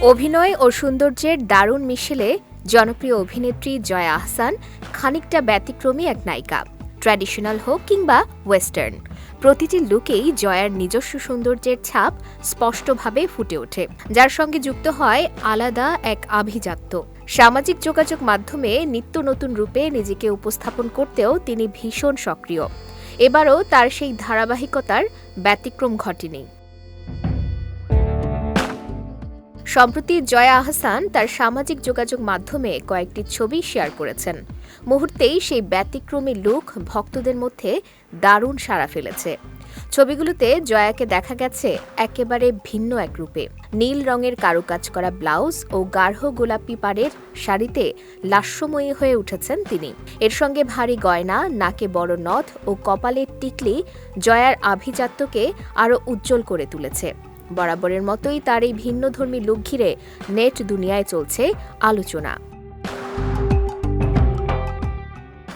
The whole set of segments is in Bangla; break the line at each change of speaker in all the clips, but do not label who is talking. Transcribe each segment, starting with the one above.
অভিনয় ও সৌন্দর্যের দারুণ মিশেলে জনপ্রিয় অভিনেত্রী জয়া আহসান খানিকটা ব্যতিক্রমী এক নায়িকা ট্র্যাডিশনাল হোক কিংবা ওয়েস্টার্ন প্রতিটি লুকেই জয়ার নিজস্ব সৌন্দর্যের ছাপ স্পষ্টভাবে ফুটে ওঠে, যার সঙ্গে যুক্ত হয় আলাদা এক আভিজাত্য। সামাজিক যোগাযোগ মাধ্যমে নিত্য নতুন রূপে নিজেকে উপস্থাপন করতেও তিনি ভীষণ সক্রিয়। এবারও তার সেই ধারাবাহিকতার ব্যতিক্রম ঘটেনি। সম্প্রতি জয়া আহসান তার সামাজিক যোগাযোগ মাধ্যমে কয়েকটি ছবি শেয়ার করেছেন। মুহূর্তেই সেই ব্যতিক্রমী লুক ভক্তদের মধ্যে দারুণ সাড়া ফেলেছে। ছবিগুলোতে জয়াকে দেখা গেছে একেবারে ভিন্ন এক রূপে। নীল রঙের কারুকাজ করা ব্লাউজ ও গাঢ় গোলাপি পাড়ের শাড়িতে লাস্যময়ী হয়ে উঠেছেন তিনি। এর সঙ্গে ভারী গয়না, নাকে বড় নথ ও কপালের টিকলি জয়ার আভিজাত্যকে আরও উজ্জ্বল করে তুলেছে। বরাবরের মতোই তার এই ভিন্নধর্মী লুক ঘিরে নেট দুনিয়ায় চলছে আলোচনা।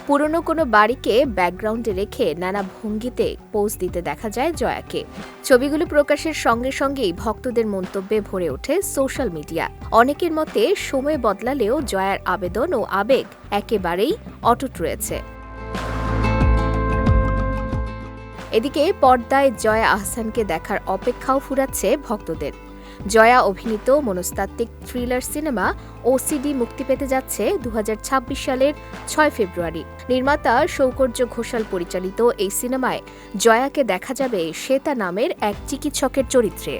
পুরনো কোনো বাড়িকে ব্যাকগ্রাউন্ডে রেখে নানা ভঙ্গিতে পোজ দিতে দেখা যায় জয়াকে। ছবিগুলো প্রকাশের সঙ্গে সঙ্গেই ভক্তদের মন্তব্যে ভরে ওঠে সোশ্যাল মিডিয়া। অনেকের মতে, সময় বদলালেও জয়ার আবেদন ও আবেগ একেবারেই অটুট রয়েছে। এদিকে পর্দায় জয়া আহসানকে দেখার অপেক্ষাও ফুরাচ্ছে ভক্তদের। জয়া অভিনীত মনস্তাত্ত্বিক থ্রিলার সিনেমা ওসিডি মুক্তি পেতে যাচ্ছে দু হাজার ছাব্বিশ সালের ছয় ফেব্রুয়ারি। নির্মাতা সৌকর্য ঘোষাল পরিচালিত এই সিনেমায় জয়াকে দেখা যাবে শ্বেতা নামের এক চিকিৎসকের চরিত্রে।